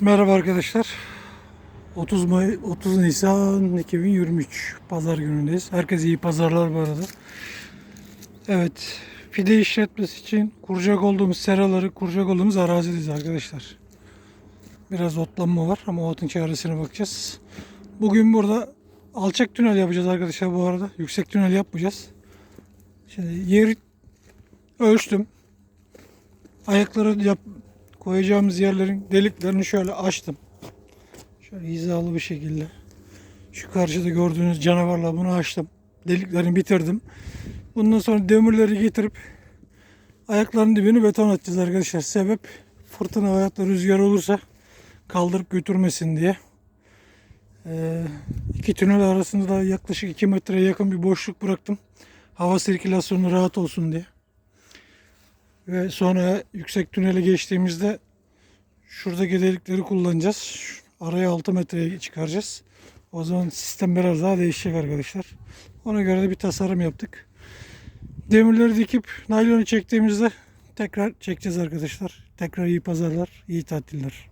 Merhaba arkadaşlar. 30 May 30 Nisan 2023 Pazar günündeyiz. Herkese iyi pazarlar bu arada. Evet, fide işletmesi için kuracak olduğumuz seraları kuracak olduğumuz arazideyiz arkadaşlar. Biraz otlanma var ama otun çaresine bakacağız. Bugün burada alçak tünel yapacağız arkadaşlar bu arada. Yüksek tünel yapmayacağız. Şimdi yeri ölçtüm. Ayakları yap, koyacağımız yerlerin deliklerini şöyle açtım. Şöyle hizalı bir şekilde. Şu karşıda gördüğünüz canavarla bunu açtım. Deliklerini bitirdim. Bundan sonra demirleri getirip ayaklarının dibini beton atacağız arkadaşlar. Sebep fırtına veyahut rüzgar olursa kaldırıp götürmesin diye. Ee, iki tünel arasında da yaklaşık 2 metreye yakın bir boşluk bıraktım. Hava sirkülasyonu rahat olsun diye. Ve sonra yüksek tünele geçtiğimizde şuradaki delikleri kullanacağız. Araya 6 metreye çıkaracağız. O zaman sistem biraz daha değişecek arkadaşlar. Ona göre de bir tasarım yaptık. Demirleri dikip naylonu çektiğimizde tekrar çekeceğiz arkadaşlar. Tekrar iyi pazarlar, iyi tatiller.